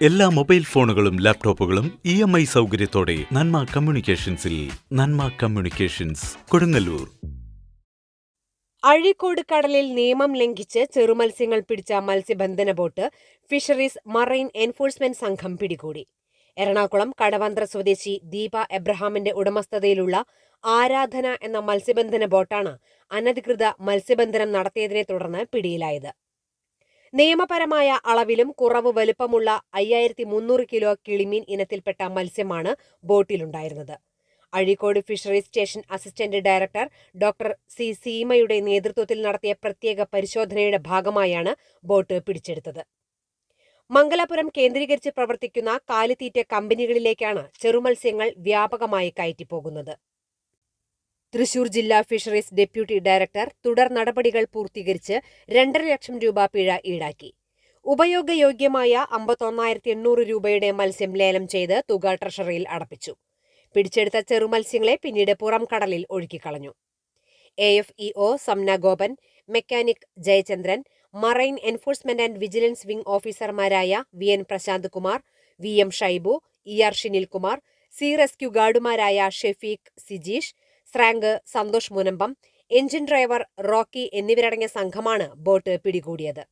എല്ലാ മൊബൈൽ ഫോണുകളും ലാപ്ടോപ്പുകളും ഇ എം ഐ സൗകര്യത്തോടെ നന്മ കമ്മ്യൂണിക്കേഷൻസിൽ നന്മ കമ്മ്യൂണിക്കേഷൻസ് കൊടുങ്ങല്ലൂർ. അഴീക്കോട് കടലിൽ നിയമം ലംഘിച്ച് ചെറുമത്സ്യങ്ങൾ പിടിച്ച മത്സ്യബന്ധന ബോട്ട് ഫിഷറീസ് മറൈൻ എൻഫോഴ്സ്മെന്റ് സംഘം പിടികൂടി. എറണാകുളം കടവന്ത്ര സ്വദേശി ദീപ എബ്രഹാമിന്റെ ഉടമസ്ഥതയിലുള്ള ആരാധന എന്ന മത്സ്യബന്ധന ബോട്ടാണ് അനധികൃത മത്സ്യബന്ധനം നടത്തിയതിനെ തുടർന്ന് പിടിയിലായത്. നിയമപരമായ അളവിലും കുറവ് വലുപ്പമുള്ള അയ്യായിരത്തി മുന്നൂറ് കിലോ കിളിമീൻ ഇനത്തിൽപ്പെട്ട മത്സ്യമാണ് ബോട്ടിലുണ്ടായിരുന്നത്. Azhikode fisheries station assistant director doctor C സീമയുടെ നേതൃത്വത്തിൽ നടത്തിയ പ്രത്യേക പരിശോധനയുടെ ഭാഗമായാണ് ബോട്ട് പിടിച്ചെടുത്തത്. മംഗലാപുരം കേന്ദ്രീകരിച്ച് പ്രവർത്തിക്കുന്ന കാലിത്തീറ്റ കമ്പനികളിലേക്കാണ് ചെറുമത്സ്യങ്ങൾ വ്യാപകമായി കയറ്റിപ്പോകുന്നത്. തൃശൂർ ജില്ലാ ഫിഷറീസ് ഡെപ്യൂട്ടി ഡയറക്ടർ തുടർ നടപടികൾ പൂർത്തീകരിച്ച് രണ്ടര ലക്ഷം രൂപ പിഴ ഈടാക്കി. ഉപയോഗയോഗ്യമായ അമ്പത്തൊന്നായിരത്തി എണ്ണൂറ് രൂപയുടെ മത്സ്യം ലേലം ചെയ്ത് തുക ട്രഷറിയിൽ അടപ്പിച്ചു. പിടിച്ചെടുത്ത ചെറുമത്സ്യങ്ങളെ പിന്നീട് പുറം കടലിൽ ഒഴുക്കിക്കളഞ്ഞു. A F E O Samna Gopan mechanic Jayachandran marine enforcement and vigilance wing ഓഫീസർമാരായ V N Prashanth Kumar V M Shaibu E R Shinilkumar C rescue ഗാർഡുമാരായ Shefeeq Sijeesh സ്രാങ്ക് Santhosh Munambam engine driver Rocky എന്നിവരടങ്ങിയ സംഘമാണ് ബോട്ട് പിടികൂടിയത്.